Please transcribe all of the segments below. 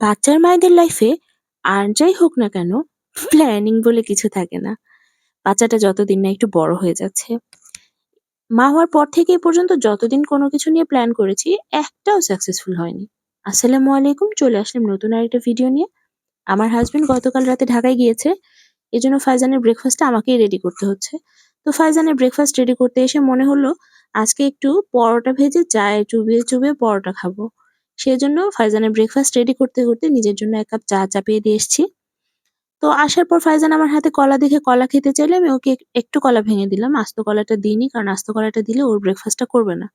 বাচ্চার মায়েদের লাইফে আর যাই হোক না কেন প্ল্যানিং বলে কিছু থাকে না। বাচ্চাটা যতদিন না একটু বড় হয়ে যাচ্ছে। মা হওয়ার পর থেকে পর্যন্ত যতদিন কোনো কিছু নিয়ে প্ল্যান করেছি, একটাও সাকসেসফুল হয়নি। আসসালামু আলাইকুম, চলে আসলাম নতুন আরেকটা ভিডিও নিয়ে। আমার হাজবেন্ড গতকাল রাতে ঢাকায় গিয়েছে। এই জন্য ফাইজানের ব্রেকফাস্টটা আমাকেই রেডি করতে হচ্ছে। তো ফাইজানের ব্রেকফাস্ট রেডি করতে এসে মনে হলো, আজকে একটু পরোটা ভেজে, চায়ে চুবিয়ে চুবিয়ে পরোটা খাব। সেই জন্য ফাইজানের ব্রেকফাস্ট রেডি করতে করতে নিজের জন্য এক কাপ চা চাপিয়ে দিয়ে এসেছি। তো আসার পর ফাইজান আমার হাতে কলা দেখে কলা খেতে চাইলে আমি ওকে একটু কলা ভেঙে দিলাম। আস্ত কলাটা দিইনি, কারণ আস্ত কলাটা দিলে ওর ব্রেকফাস্টটা করবে না।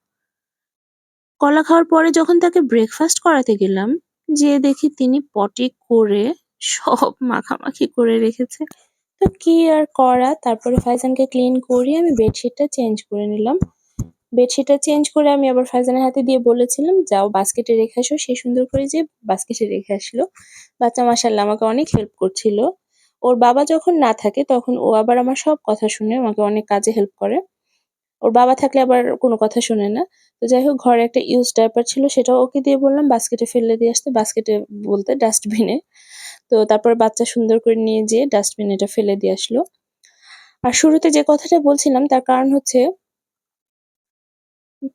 কলা খাওয়ার পরে যখন তাকে ব্রেকফাস্ট করাতে গেলাম যে দেখি তিনি পটি করে সব মাখামাখি করে রেখেছে। তো কি আর করা? তারপরে ফাইজানকে ক্লিন করিয়ে আমি বেডশিটটা চেঞ্জ করে নিলাম। বেডশিটটা চেঞ্জ করে আমি আবার ফাইজানের হাতে দিয়ে বলেছিলাম, যাও বাস্কেটে রেখে আসো। সে সুন্দর করে যে বাস্কেটে রেখে আসলো। বাচ্চা মাসাল্লাহ আমাকে অনেক হেল্প করছিল। ওর বাবা যখন না থাকে তখন ও আবার আমার সব কথা শুনে আমাকে অনেক কাজে হেল্প করে। ওর বাবা থাকলে আবার কোনো কথা শোনে না। তো যাই হোক, ঘরে একটা ইউজ ডাইপার ছিল সেটাও ওকে দিয়ে বললাম বাস্কেটে ফেলে দিয়ে আসতে। বাস্কেটে বলতে ডাস্টবিনে তো তারপর বাচ্চা সুন্দর করে নিয়ে যেয়ে ডাস্টবিনে এটা ফেলে দিয়ে আসলো। আর শুরুতে যে কথাটা বলছিলাম, তার কারণ হচ্ছে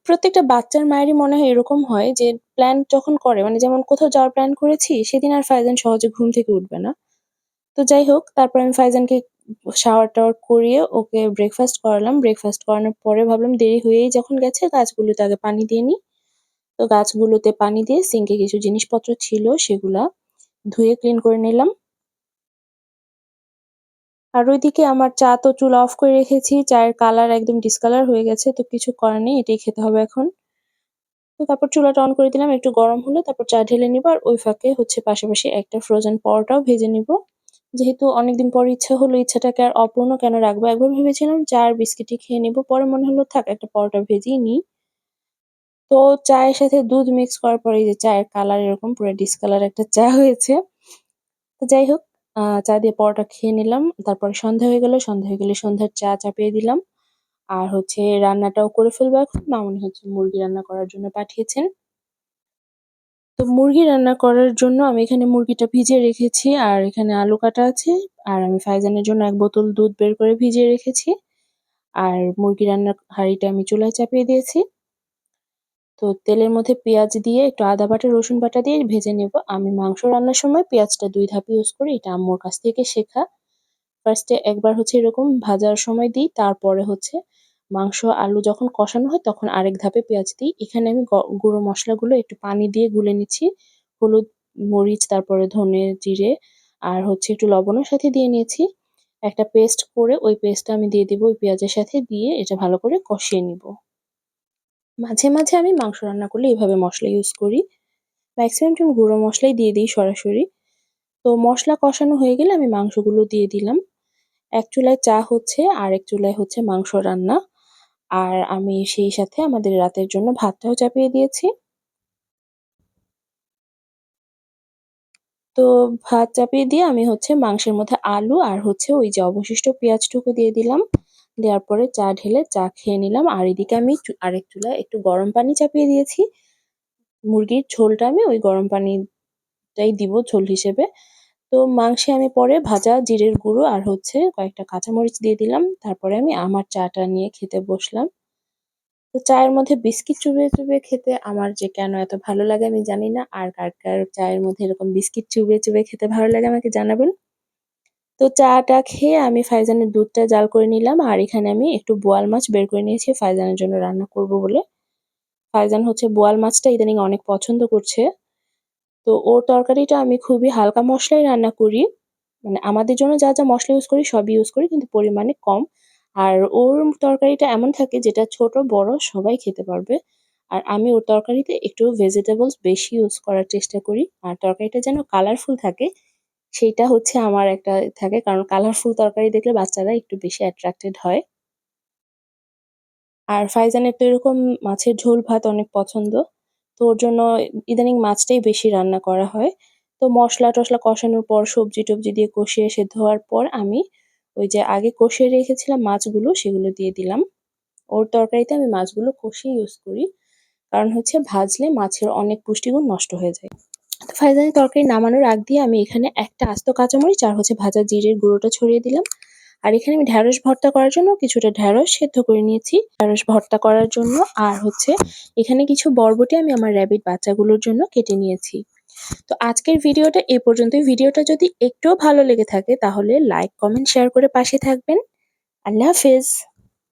প্রত্যেকটা বাচ্চার মায়েরই মনে হয় এরকম হয় যে প্ল্যান যখন করে মানে যেমন কোথাও যাওয়ার প্ল্যান করেছি, সেদিন আর ফাইজান সহজে ঘুম থেকে উঠবে না। তো যাই হোক, তারপর আমি ফাইজানকে শাওয়ার টাওয়ার করিয়ে ওকে ব্রেকফাস্ট করালাম। ব্রেকফাস্ট করানোর পরে ভাবলাম দেরি হয়েই যখন গেছে, গাছগুলোতে আগে পানি দিয়ে নিই। তো গাছগুলোতে পানি দিয়ে সিঙ্কে কিছু জিনিসপত্র ছিল, সেগুলা ধুয়ে ক্লিন করে নিলাম। আর ওইদিকে আমার চা তো চুলা অফ করে রেখেছি, চায়ের কালার একদম ডিসকালার হয়ে গেছে, তো কিছু করার নেই, এটাই খেতে হবে এখন। তো তারপর চুলাটা অন করে দিলাম, একটু গরম হলে, তারপর চা ঢেলে নিব, আর ওই ফাঁকে হচ্ছে পাশাপাশি একটা ফ্রোজেন পরোটাও ভেজে নিব। যেহেতু অনেকদিন পর ইচ্ছা হলো, ইচ্ছাটাকে আর অপূর্ণ কেন রাখব? একবার ভেবেছিলাম চা আর বিস্কিটই খেয়ে নিব, পরে মনে হলো থাক, একটা পরোটা ভেজেই নিই। তো চায়ের সাথে দুধ মিক্স করার পরে যে চায়ের কালার এরকম, পুরো ডিসকালার একটা চা হয়েছে। তো যাই হোক চা দিয়ে পরোটা খেয়ে নিলাম। তারপরে সন্ধ্যা হয়ে গেল। সন্ধ্যা হয়ে গেলে সন্ধ্যার চা চাপিয়ে দিলাম। আর হচ্ছে রান্নাটাও করে ফেলব এখন। মামুনি হচ্ছে মুরগি রান্না করার জন্য পাঠিয়েছেন। তো মুরগি রান্না করার জন্য আমি এখানে মুরগিটা ভিজিয়ে রেখেছি। আর এখানে আলু কাটা আছে। আর আমি ফাইজানের জন্য এক বোতল দুধ বের করে ভিজিয়ে রেখেছি। আর মুরগি রান্নার হাঁড়িটা আমি চুলায় চাপিয়ে দিয়েছি। তো তেলের মধ্যে পেঁয়াজ দিয়ে একটু আদা বাটা, রসুন বাটা দিয়ে ভেজে নেব। আমি মাংস রান্নার সময় পেঁয়াজটা দুই ধাপ ইউজ করি, এটা আম্মুর কাছ থেকে শেখা। ফার্স্টে একবার হচ্ছে এরকম ভাজার সময় দিই, তারপরে হচ্ছে মাংস, আলু যখন কষানো হয় তখন আরেক ধাপে পেঁয়াজ দিই। এখানে আমি গুঁড়ো মশলাগুলো একটু পানি দিয়ে গুলে নিচ্ছি। হলুদ, মরিচ, তারপরে ধনে জিরে আর হচ্ছে একটু লবণের সাথে দিয়ে নিয়েছি। একটা পেস্ট করে ওই পেস্টটা আমি দিয়ে দিব ওই পেঁয়াজের সাথে দিয়ে এটা ভালো করে কষিয়ে নিব। মাঝে মাঝে আমি মাংস রান্না করলে এইভাবে মশলা ইউজ করি। ম্যাক্সিমাম টাইম গুঁড়ো মশলাই দিয়ে দিই সরাসরি। তো মশলা কষানো হয়ে গেলে আমি মাংসগুলো দিয়ে দিলাম। এক চুলায় চা হচ্ছে, আর এক চুলায় হচ্ছে মাংস রান্না। আর আমি সেই সাথে আমাদের রাতের জন্য ভাতটাও চাপিয়ে দিয়েছি। তো ভাত চাপিয়ে দিয়ে আমি হচ্ছে মাংসের মধ্যে আলু আর হচ্ছে ওই যে অবশিষ্ট পেঁয়াজটুকু দিয়ে দিলাম। দেওয়ার পরে চা ঢেলে চা খেয়ে নিলাম। আর এদিকে আমি আরেক চুলায় একটু গরম পানি চাপিয়ে দিয়েছি। মুরগির ঝোলটা আমি ওই গরম পানিটাই দিব ঝোল হিসেবে। তো মাংসে আমি পরে ভাজা জিরের গুঁড়ো আর হচ্ছে কয়েকটা কাঁচামরিচ দিয়ে দিলাম। তারপরে আমি আমার চাটা নিয়ে খেতে বসলাম। তো চায়ের মধ্যে বিস্কিট চুবিয়ে চুবিয়ে খেতে আমার যে কেন এত ভালো লাগে আমি জানি না। আর কার কার চায়ের মধ্যে এরকম বিস্কিট চুবিয়ে চুবিয়ে খেতে ভালো লাগে আমাকে জানাবেন। তো চাটা খেয়ে আমি ফাইজানের দুধটা জাল করে নিলাম, আর এখানে আমি একটু বোয়াল মাছ বের করে নিয়েছি, ফাইজানের জন্য রান্না করব বলে। ফাইজান হচ্ছে বোয়াল মাছটা ইদানিং অনেক পছন্দ করছে। তো ওর তরকারিটা আমি খুবই হালকা মশলায় রান্না করি। মানে আমাদের জন্য যা যা মশলা ইউজ করি সবই ইউজ করি, কিন্তু পরিমাণে কম। আর ওর তরকারিটা এমন থাকে যেটা ছোট, বড় সবাই খেতে পারবে। আর আমি ওর তরকারিতে একটু ভেজিটেবলস বেশি ইউজ করার চেষ্টা করি। আর তরকারিটা যেন কালারফুল থাকে সেইটা হচ্ছে আমার একটা থাকে। কারণ কালারফুল তরকারি দেখলে বাচ্চারা একটু বেশি অ্যাট্রাক্টেড হয়। আর ফাইজানের তো এরকম মাছের ঝোল ভাত অনেক পছন্দ। তো ওর জন্য ইদানিং মাছটাই বেশি রান্না করা হয়। তো মশলা টশলা কষানোর পর, সবজি টবজি দিয়ে কষিয়ে সেদ্ধ হওয়ার পর আমি ওই যে আগে কষিয়ে রেখেছিলাম মাছগুলো, সেগুলো দিয়ে দিলাম। ওর তরকারিতে আমি মাছগুলো কষিয়ে ইউজ করি। কারণ হচ্ছে ভাজলে মাছের অনেক পুষ্টিগুণ নষ্ট হয়ে যায়। ফাইজানি তরকারি নামানোর আগ দিয়ে আমি এখানে একটা আস্ত কাঁচামরিচ, আর হচ্ছে ভাজা জিরের গুঁড়োটা ছড়িয়ে দিলাম। আর এখানে আমি ঢ্যাঁড়স ভর্তা করার জন্য কিছুটা ঢ্যাঁড়স সেদ্ধ করে নিয়েছি। ঢ্যাঁড়স ভর্তা করার জন্য, আর হচ্ছে এখানে কিছু বরবটি আমি আমার র্যাবিট বাচ্চাগুলোর জন্য কেটে নিয়েছি। তো আজকের ভিডিওটা এ পর্যন্তই। ভিডিওটা যদি একটুও ভালো লেগে থাকে, তাহলে লাইক কমেন্ট শেয়ার করে পাশে থাকবেন। আল্লাহ হাফেজ।